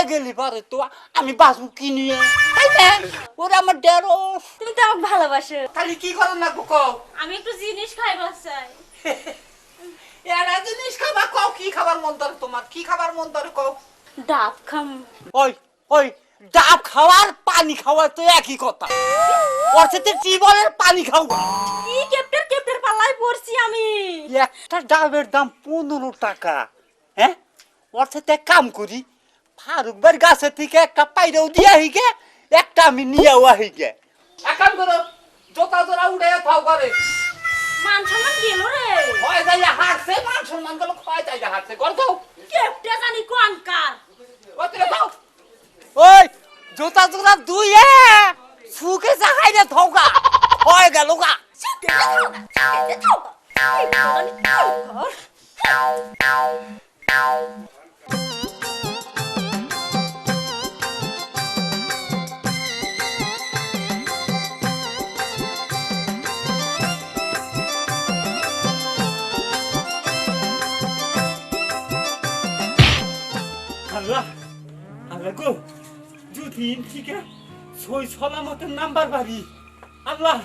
মরে গেলি পারে তো আমি বাসু কি নিয়ে? তাই না ওরে আমার তুমি তো আমাকে ভালোবাসো। তাহলে কি করেন না কও? আমি একটু জিনিস খাইবার চাই এরা জিনিস খাবার কও কি খাবার মন ধরে তোমার? কি খাবার মন ধরে কও? ডাব খাম। ওই ওই ডাব খাওয়ার পানি খাওয়া তো একই কথা। ওর সাথে জীবনের পানি খাওয়া কি কেপটার কেপটার পাল্লায় পড়ছি আমি? একটা ডাবের দাম পনেরো টাকা। হ্যাঁ? অর্থাৎ এক কাম করি ফারুক ভাইয়ের গাছের থেকে একটা পাইরেও দিয়ে আহিগে একটা আমি নিয়েও আহিগে এক কাম করো জোতা জোড়া উড়ে থাও করে মান সম্মান গেল রে? হয় যাই হারছে মান সম্মানগুলো হয় যাই হারছে। কর দাও কেপটা জানি কোন কার? ওতে দাও ওই জোতা জোতা দুই সুকে জাগাই রে থৌকা হয়ে গেল গা। আল্লাহ গো যদি ঠিক সই সলামতের নাম্বার বাড়ি, আল্লাহ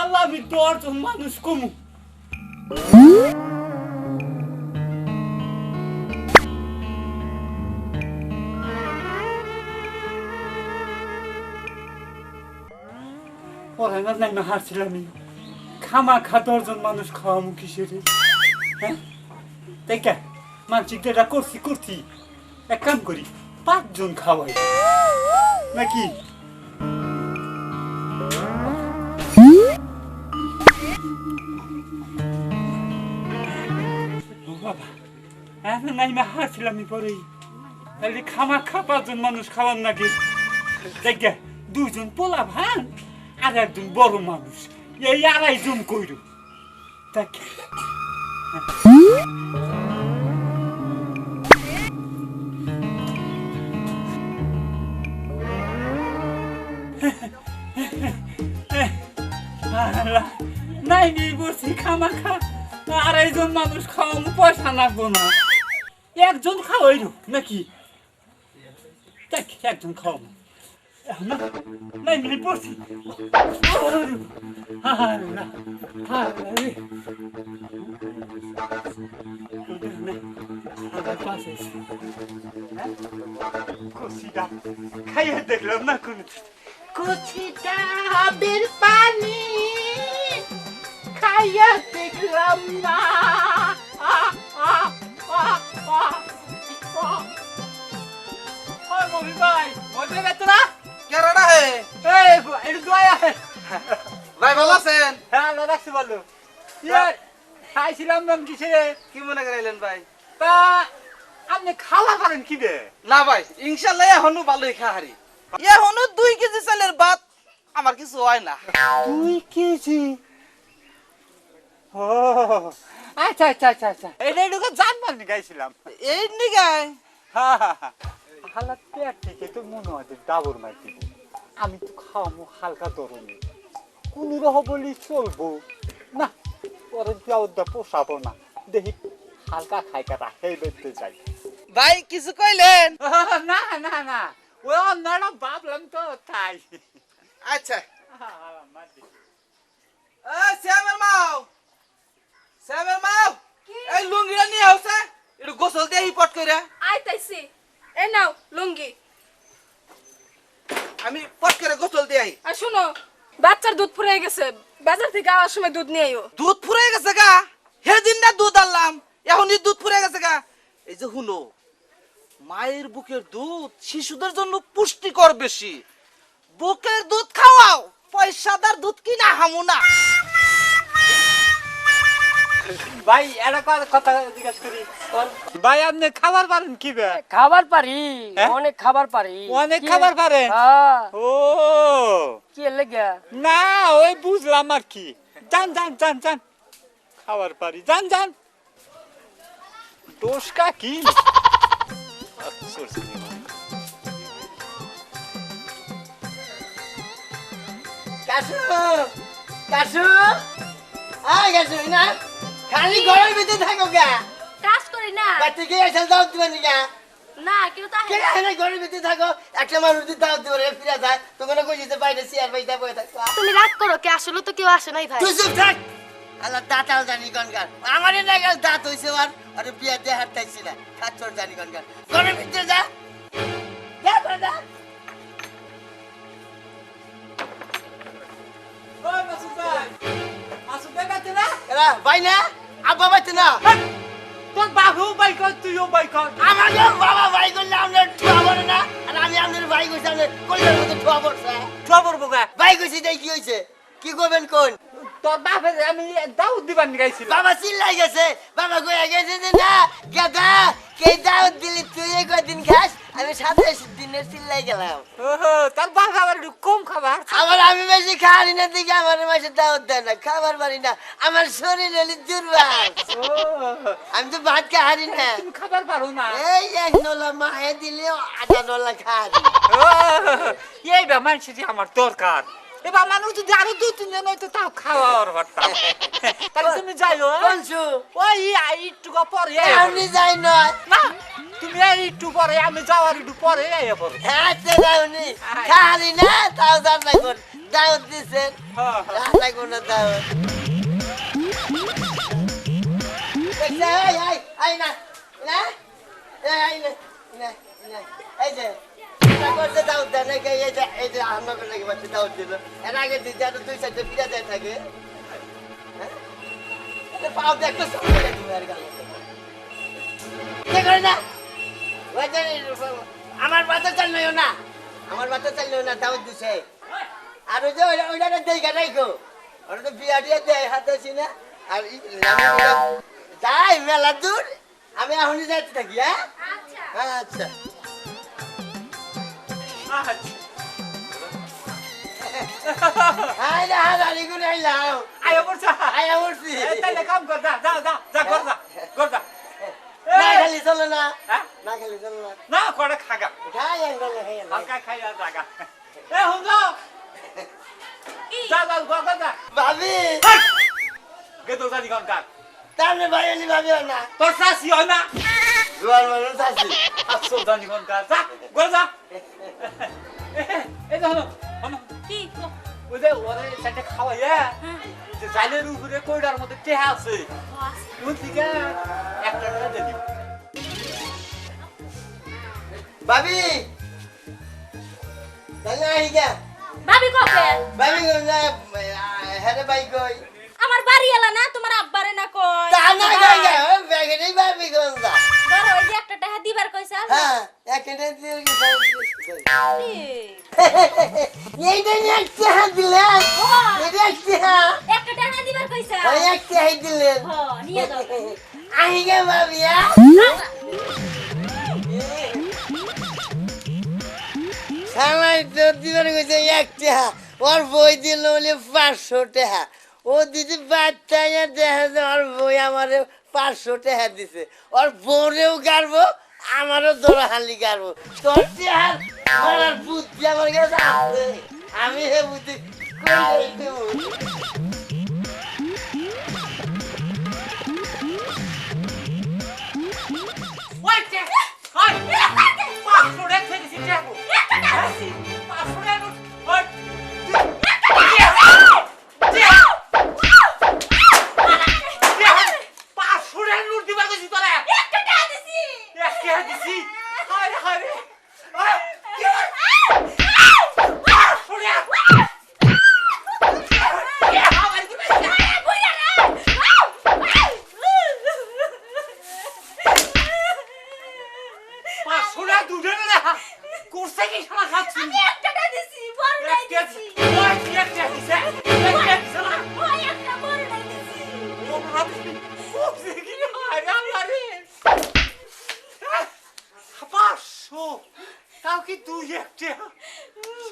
আল্লাহ আমি দশজন মানুষ কমু। পড়ানো নাই না হারছিলাম খামা খা দশজন মানুষ খাওয়ামু কিসের? হ্যাঁ? তাই মানসিক যেটা করছি করছি। এক কাম করি। পাঁচজন খাওয়াই। নাকি? খামা খা, পাঁচজন মানুষ খাওয়ার নাকি? দেখে পোলা আর একজন বড় মানুষ। এই আড়াইজন কইর। আল্লাহ, নাই নেই বসি খামা খা আড়াইজন মানুষ খাওয়ানো পয়সা লাগবো না একজন খাওয়াই নাকি দেখ একজন খাওয়াবো না নাই মিলে পড়ছি আল্লাহ আল্লাহ রে। আবার পাশে এসে। হ্যাঁ? কচিটা খাইয়ে দেখলাম না কোন কচিটা হাবের পানি খাইয়া দেখলাম না। ভাই, ভালো আছেন? হ্যাঁ, রাখছি ভালো। ইয়ে, খাইছিলাম কিসে? কি মনে করাইলেন ভাই? তা আপনি খাওয়া পারেন কি রে না ভাই ইনশাল্লাহ এখনও ভালোই খাহারি এখনও দুই কেজি চালের ভাত। আমার কিছু হয় না। তুই কেজি? ও। আচ্ছা আচ্ছা আচ্ছা আচ্ছা। এটা এটুকু জানবার নি গাইছিলাম এই নিগায় হালাত পেট থেকে তো মনে হয় ডাবর মার দিব। আমি তো খাওয়াবো হালকা তরুণী কোন রহ বলি চলবো? না পরে দেওয়া পোষাবো না। দেখি হালকা খাই কাটা সেই বেরতে যাই। ভাই কিছু কইলেন? না না না। ওই অন্যরা ভাবলাম তো তাই আচ্ছা এ শ্যামের মাও শ্যামের মাও এই লুঙ্গিটা নিয়ে হচ্ছে একটু গোসল দিয়ে পট করে আইতাইছি এ নাও লুঙ্গি আমি পট করে গোসল দিয়ে আই আর শোনো বাচ্চার দুধ ফুরিয়ে গেছে। বাজার থেকে আসার সময় দুধ নিয়ে আইও। দুধ ফুরে গেছে গা? সেদিন না দুধ আনলাম এখনই দুধ ফুরে গেছে গা। এই যে হুনো মায়ের বুকের দুধ শিশুদের জন্য পুষ্টিকর বেশি। বুকের দুধ খাওয়াও পয়সাদার দুধ কিনা হামু না। ভাই কথা- জিজ্ঞাসা করি। ভাই আপনি খাবার পারেন কি খাবার পারি হ্যাঁ? অনেক খাবার পারি। অনেক খাবার পারেন? হ্যাঁ। ও। কি লেগে? না ওই বুঝলাম আর কি। যান যান যান যান। খাবার পারি। যান যান। দোষটা কি? কাশু কাশু। আয় কাশু না? খালি ঘরের ভিতরে থাকো গা। কাজ করি না। বাড়ি থেকে এসে দাও দিবেন গা। না কেউ তা কে এখানে ঘরের ভিতরে থাকো। একটা মানুষ যদি দাও দিবে ফিরে যায়। তোমার কই যেতে বাইরে চেয়ার বাইতে বসে থাকো। তুমি রাগ করো কে আসলে তো কেউ আসে নাই ভাই। তুই চুপ থাক। আল্লাহ দাঁতাল জানি গনগার আমারই না গেল দাঁত হইছে আর আরে বিয়া দিয়ে হাঁটতাইছি না খাচ্ছর জানি গনগার ঘরের ভিতরে যা। যা ঘরে যা। ভাই ভাই না? ভাই আব্বা বাইতে না। তোর বাবু কর তুইও বাই কর। বাবা ভাই করলে আপনার ঠুয়া পড়ে না আর আমি আপনার ভাই কইছি আপনার কলিজার মধ্যে ঠুয়া পড়ছে। খবর বোকা ভাই কইছি তাই কি হয়েছে। কি করবেন কোন? তোর বাপের আমি দাউদ দিবান গাইছিলাম বাবা চিল্লাই গেছে। বাবা কয়ে গেছে যে না গেদা কে দাওয়াত দিলি তুই কদিন খাস? আমি সাতাশ দিনের চিল্লাই গেলাম। ওহো তোর বাবা আবার একটু কম খাবার। আমার আমি বেশি খাওয়ারি না দিকে আমার মাসে দাওয়াত দেয় না খাবার পারি না। আমার শরীর হলি দুর্বল আমি তো ভাত খাওয়ারি না। তুমি খাবার পারো না। এই এক নলা মাহে দিলে আধা নলা খাওয়ারি। এই বা মানুষের আমার দরকার। এবার মানুষ যদি আরও দু তিন জন হয়তো তাও খাওয়ার পারতাম তাহলে তুমি যাইও কোনছু ওই একটু পরে। আমি যাই নয় না তুমি একটু পরে আমি যাওয়ার একটু পরে আইয়া পড়ো হ্যাঁ যাওনি। খাওয়ারি না তাও জান না কোন। দাওয়াত দিছেন। হ্যাঁ, রান্না কোনো দাওয়াত। এই এই এই না না এই এই না না না এই যে। আমার বাচ্চা হ্যাঁ? না? আমার বাচ্চা চাল নয় না। আমার বাচ্চা চাল না দাওয়াত দিছে। আর ওই যে ওইটা দেখা রাখো ওটা তো বিয়া দিয়ে দেয় হাতে না। আর যাই মেলা দূর। আমি এখনই যাইতে থাকি হ্যাঁ? আচ্ছা। আই না হাজারি করে আইলাম আইয়া পড়ছা উঠছি এই তাইলে কাম কর যা যা যা যা কর যা কর যা না খালি চলো না হ্যাঁ? না খালি চলো না না করে খাগা খাই আঙ্গল খাই হালকা খাইয়া জাগা এ হুন যা যা গর যা ভাবি গেতো জানি কোন কাক তাহলে ভাই এলি ভাবি না তোর শাসি হয় না জোয়ার মানুষ আছি আসো জানি কোন কাক যা গর যা এই দেখো হনো কি? ওই যে ওরে সেটা খাওয়াইয়া যে জালের উপরে কইডার মধ্যে টেহা আছে ওই থেকে একটা টাকা দিয়ে দিও ভাবি তাহলে আহি গা ভাবি কবে ভাবি না হ্যাঁ ভাই কই আমার বাড়ি এলা না তোমার আব্বারে না কই তা না কই গা ব্যাগেরই ভাবি কোন যা ধরো ওই যে একটা টাকা দিবার কইছা হ্যাঁ একেটে দিয়ে গেছে এই, এইটা নিয়ে একটা হাত দিলেন এটা একটা হাত একটা টাকা দিবার কইছা? ওই একটা হাত দিলেন হ নিয়ে যাও আহি গে ভাবি হ্যাঁ সামাই তো দিবার কইছে এক টাকা ওর বই দিল বলে পাঁচশো টাকা ও দিদি বাচ্চাইয়া দেখা যায় ওর বই আমার পাঁচশো টাকা দিছে। ওর বউরেও গাড়বো আমারও দোড়া হালি গাড়বো। তোর চেহার মারার বুদ্ধি আমার কাছে আছে। আমি হে বুদ্ধি পাঁচশো টাকা এক টাকা দিছি হায়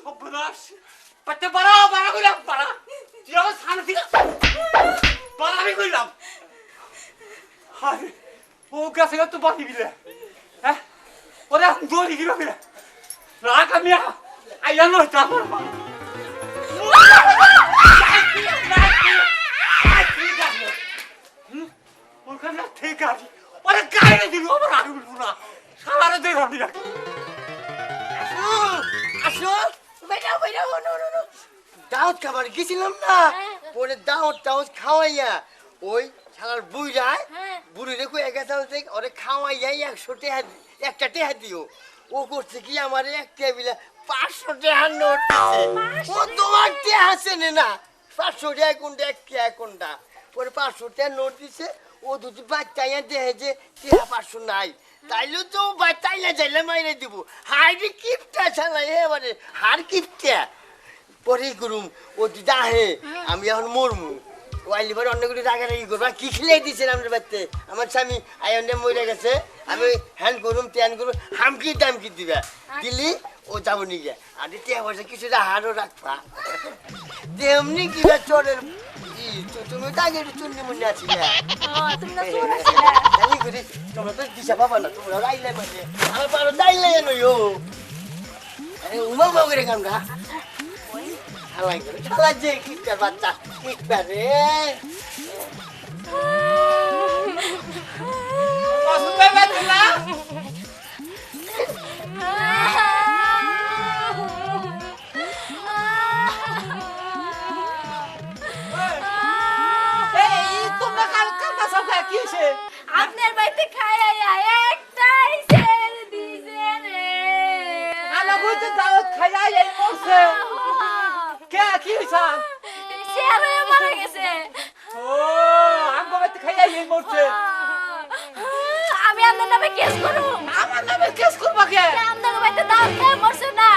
সর্বনাশ। পাতে বাড়া বাড়া করলাম বাড়া। তুই আমার সামনে থেকে বাড়া আমি করলাম ও গাছে তো বাকি গেলে। হ্যাঁ? ওরা দৌড়ি গেল গেলে রাগ আমি আইয়া নয় তারপর ওখানে ঠিক আছে। ওরা গায়ে দিল না। সারা দেখ আমি রাখ। আসো বেটা বেটা ও নো নো নো। দাওয়াত খাবার গেছিলাম না। হ্যাঁ। পরে দাওয়াত টাওয়াত খাওয়াইয়া ওই শালার বুই যায় হ্যাঁ। বুড়ি দেখো একা চাল থেকে ওরে খাওয়াইয়াই একশো টেহা একটা টেহা দিও। ও করছে কি আমার এক টেবিলা পাঁচশো টেহা নোট ও তোমার টেহা চেনে না। পাঁচশো টেহা কোনটা এক টেহা কোনটা? পরে পাঁচশো টেহা নোট দিছে। ও দুটি বাচ্চা দেহে যে টেহা পাঁচশো নাই। তাইলে তো বাচ্চাইলে যাইলে মাইরে দিব। হাইরে কিপটা ছাড়া এবারে হার কিপটা। পরে করুম ও দিদা হে আমি এখন মরমু। ওয়াইলি পরে অন্য কিছু রাগারাগি করব। কি খেলে দিয়েছেন আমার বাড়িতে? আমার স্বামী আয়নে মরে গেছে। আমি হ্যান করুম ত্যান করুম হামকি টামকি দিবা দিলি? ও যাব নিগে আর টিয়া পয়সা কিছু হারও রাখবা। তেমনি কিবা চোরের ই, তো- তুমি তো আগে একটু চুন্নি মুন্নি আছিলা। জানি করি তোমরা তো দিশা পাবা না তোমরা রাইলে মানে আমার পারো দাইলে নইও আরে উমা উমা করে কামটা হালাই করে শালা যে কিটার বাচ্চা রে। বেঁধে কেস করুম আমার নামে কেস করবা কে? আপনার বাড়িতে দাম খেয়ে মরছে না।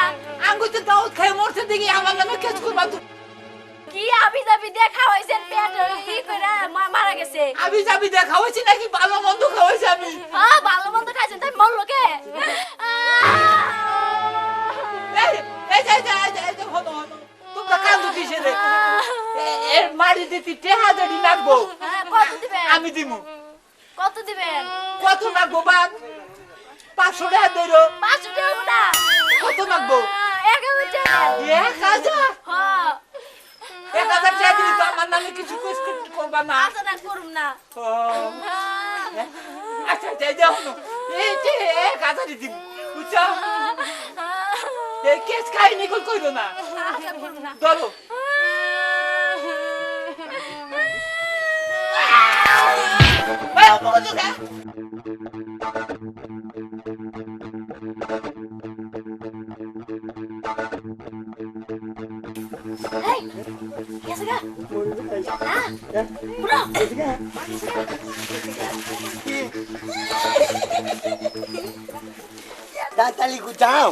আঙ্গুতে দাওয়াত খাই মরছে দেখি আমার নামে কেস করবা তুই কি আবি দাবি দেখা হয়েছে পেট ই করে মারা গেছে। আমি যাবি দেখা হয়েছি নাকি? ভালো মন্দ খাওয়াইছি আমি। হ্যাঁ ভালো মন্দ খাইছেন তাই মরলো কে? তোমরা কান্দু কিসে রে এর মারি দিতে টেহা দেড়ি লাগবো হ্যাঁ, আমি দিমু। কত দিবেন? কত লাগবো বাঘ? পাঁচশো টাকা দেরো পাঁচশো টাকা না কত লাগবো? এক হাজার টাকা। এক হাজার? এক হাজার টাকা দিলি তো আমার নামে কিছু করবা না। আচ্ছা না করুম না। আচ্ছা আচ্ছা এই দেখো এই যে এক হাজারই দিব বুঝছ? কেস খাইনি কই কইরো না? আচ্ছা করুম না ধরো এই, মগজ খা। এই গেছে গা হ্যাঁ পুরো দাঁতালি গু যাও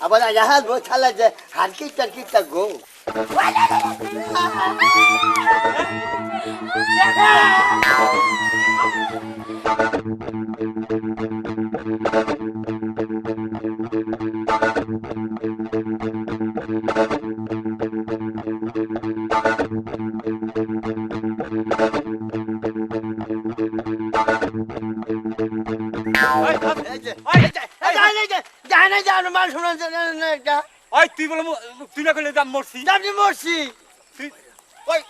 আবার আজ বো ছালা যে হার কিটা কিটা গো। ওই, জানে জানো মান শুনুন না একটা ওই, তুই বলে তুই না করলে দাম মরছি। আপনি মরছি। তুই- ওই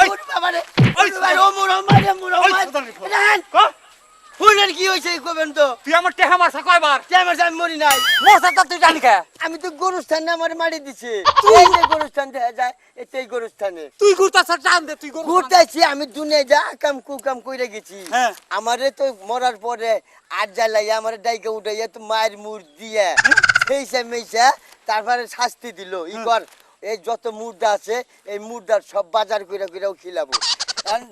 ওই, ওই বাবা রে ওই, রে, ও ক, হুনের কি হইছে কবেন তো? তুই আমার টেহা মারছা কয়বার? কেমন আমি মরি নাই। মরছা তা তুই জানি কে? আমি তো গরুস্থানে আমার মারি দিছে। এই যে গরুস্থান দেখা যায় এটাই গরুস্থানে। তুই ঘুরতাছ টান দে তুই গরু ঘুরতেছি আমি দুনিয়া যা কাম কুকাম কইরা গেছি। হ্যাঁ। আমারে তো মরার পরে আর জ্বালাইয়া আমার ডাইকে উঠাইয়া তো মায়ের মুর দিয়ে। মেইসা তারপরে শাস্তি দিল। ই কর এই যত মুর্দা আছে এই মুর্দার সব বাজার কইরা কইরাও খিলাবো।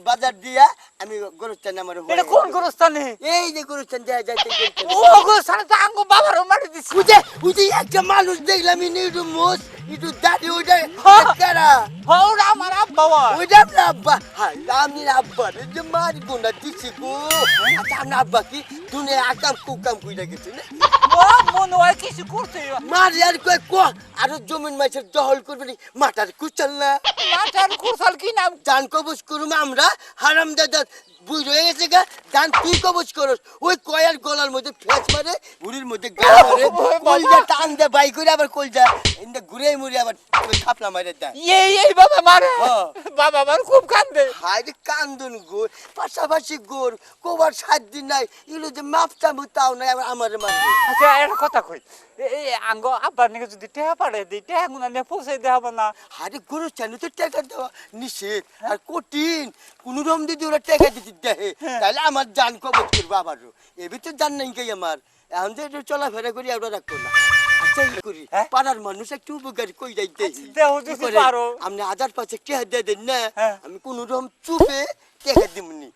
বাজার দিয়া আমি গরুস্থান আমার এটা কোন গরুস্থানে? এই যে গরুস্থান দেখা যায় সেই ও গরুস্থানে তো আঙ্গ বাবারও মারি দিছি। বুঝে বুঝে একটা মানুষ দেখলাম ইনি একটু মোষ একটু দাড়ি ওইটা। কারা আমার আব্বা ওইটা আপনার আব্বা। হ্যাঁ আমি আব্বা রে যে মারি গোনা দিছি গো। আচ্ছা আপনার আব্বা কি? দুনিয়া আকাম কুকাম কইরা গেছে না? ও মনে হয় কিছু করতে মারি আর কয় ক আর জমিন মাছের দহল করবে নি মাটার কুচাল না। মাটার কুরসাল কি নাম? জান কবজ করুম আমরা হারাম দাদা বুড়ি হয়ে গেছে গা? তুই কবচ করস। ওই কয়ার গলার মধ্যে ফেস মারে বুড়ির মধ্যে গা মারে কলজা টান দে বাই করে আবার কলজা ইন্দা ঘুরে মুড়ে আবার থাপলা মারে দেয়। এই এই বাবা মারে। বাবা আমার খুব কান্দে। কান্দন গোর পাশাপাশি গোর কোবার সাত দিন নাই এগুলো যে মাপটা তাও নাই আবার আমার মারবে আচ্ছা একটা কথা কই এই আঙ্গ আব্বার নাকি যদি টেহা পাড়ে দিই টেহা গুনা নিয়ে পৌঁছে দেওয়া হবে না? হারে গরু চাইলে তো টাকা দেওয়া নিষেধ আর কঠিন কোন রকম যদি ওরা টাকা দিতে দেয় তাহলে আমার জান কবজ করব আবারও। এবার তো জান নাই কে আমার। এখন যে একটু চলাফেরা করি আমরা রাখব না। আচ্ছা করি। হ্যাঁ? পাড়ার মানুষ একটু উপকার কই যাইতে দেহ পারো। আপনি দিয়ে দেন না? হ্যাঁ। আমি কোন রকম চুপে দিমনি।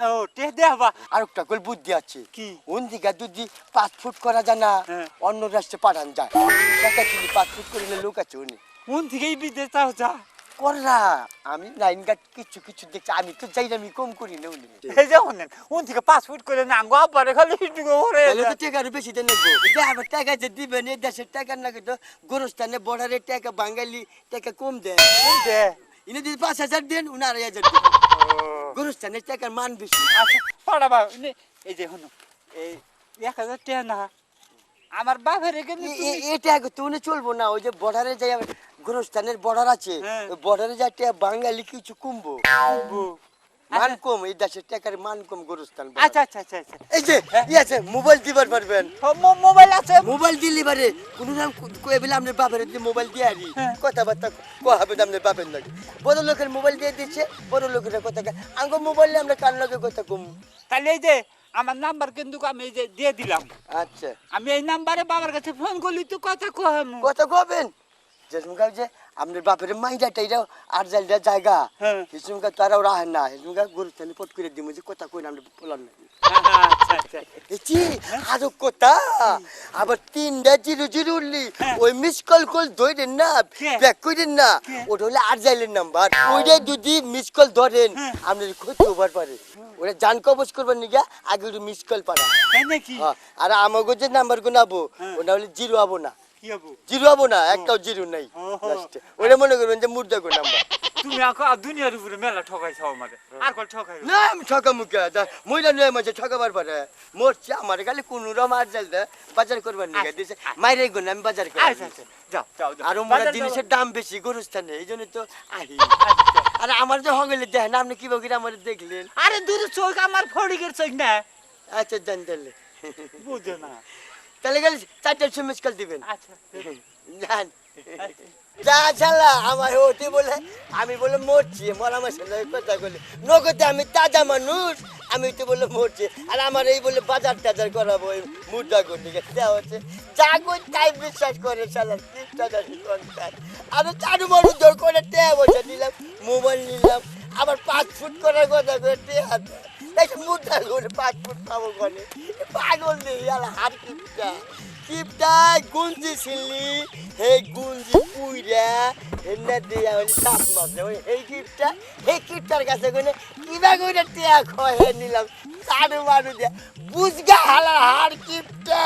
ও টেহ দেওয়া বা? আর একটা করে বুদ্ধি আছে। কি? কোন দিকে যদি পাঁচ ফুট করা যায় না হ্যাঁ। অন্য রাষ্ট্রে পাঠান যায়। পাঁচ ফুট করে লোক আছে উনি। কোন থেকেই বিদেশ যা। কররা? আমি লাইন গার্ড কিছু কিছু দেখছি আমি তো যাই না আমি কম করি না উনি। এই যে হনেন কোন থেকে পাসপোর্ট করে না আঙ্গ আব্বারে খালি হিটুকো ওরে তাহলে তো টাকা বেশি দেন লাগবে। যে আমার টাকা যে দিবেন এই দেশের টাকা না তো গোরস্থানে বর্ডারের টাকা বাঙালি টাকা কম দেয়। দে ইনি যদি পাঁচ হাজার দেন উনি আড়াই হাজার দেন গোরস্থানের টাকার মান বেশি। আচ্ছা পাড়াবা এই যে হনু এই এক হাজার টেহা না আমার বাপের এখানে এ- এ- এই টাকা তো উনি চলবো না ওই যে বর্ডারে যাই গোরস্থানের বর্ডার আছে। হ্যাঁ। বর্ডারে যাই বাঙালি কিছু কমবো। মান কম এই দেশের টাকার মান কম গোরস্থান আচ্ছা আচ্ছা আচ্ছা আচ্ছা। এই যে ই আছে মোবাইল দিবার পারবেন। মোবাইল আছে। মোবাইল দিলি কোন নাম কয়ে বলে আপনার বাপের দিয়ে মোবাইল দিয়ে আরি কথাবার্তা কয়া হবে আপনার বাপের লাগে। বড় লোকের মোবাইল দিয়ে দিচ্ছে বড় লোকের কথা। আঙ্গ মোবাইলে আমরা কার লগে কথা কম? তাহলে এই যে আমার নাম্বার কিন্তু আমি এই যে দিয়ে দিলাম। আচ্ছা। আমি এই নাম্বারে বাবার কাছে ফোন করলি তো কথা কথা কবেন? যেরকম যে আপনার বাপের মাইটা আর জালটা জায়গা। হ্যাঁ। হিসুমকা তারাও রাহেন না। হিসুমকা গরু তাহলে পট করে দিব যে কথা কই না আমরা বলার না আচ্ছা আচ্ছা। এটি আরও কথা। আবার তিনটা জিরো জিরো উঠলি ওই মিস কল কল ধরেন না হ্যাঁ। ব্যাক করেন না। ওটা হলে আর নাম্বার। ওইটা যদি মিস কল ধরেন আপনার ক্ষতি হবার পারে ওরা জান কবজ করবেন নিগা আগে ওটা মিস কল পারা হ্যাঁ, আর আমাকে যে নাম্বার গুনাবো ওটা হলে জিরো হব না। কি হব? জিরো হব না একটাও জিরো নাই। লাস্টে ওটা মনে করবেন যে মুর্দা গো নাম্বার। তুমি আঁকো দুনিয়ার উপরে মেলা ঠকাইছ আমারে। আর কল ঠকাই না। আমি ঠকা মুখে মহিলা নয় মাঝে ঠকাবার পারে। মরছে আমার গালে কোন রম আর জাল বাজার করবার নিয়ে দিছে। মাইরে গুণ আমি বাজার করি আচ্ছা আচ্ছা। যাও যাও যাও। আর মোরা জিনিসের দাম বেশি গরুস্থানে এই তো আহি। আর আমার যে হগলে দেখেন আপনি কি বকির আমার দেখলেন? আরে দূর চোখ আমার ফড়িকের চোখ না। আচ্ছা জান তাহলে বুঝো না। তাহলে গেলে চারটার সময় কল দিবেন। আচ্ছা। জান। যা চালা আমার ওটি বলে আমি বলে মরছি মরা আমার সাথে কথা বলে নগদে আমি তাজা মানুষ আমি তো বলে মরছি। আর আমার এই বলে বাজার টাজার করাবো ওই মুদ্রা করতে দেওয়া হচ্ছে যা কই তাই বিশ্বাস করে সন্তান আমি চারু মানুষ জোর করে টেয়া বসে নিলাম মোবাইল নিলাম আবার পাঁচ ফুট করার কথা করে টেয়া মুদ্রা করে পাঁচ ফুট পাবো করে পাগল নেই আর হাত কিপটা। কিপটায় গুঞ্জি ছিলি, হেই গুঞ্জি পুইরা, হেন্না দিয়া হইলি সাপ মারছে, ওই এই কিপটা এই কিপটার কাছে কইলে, কিবা কইরা টিয়া খয় হে নিলাম সাড়ু মারু দিয়া, বুঝগা হালা হাড় কিপটা।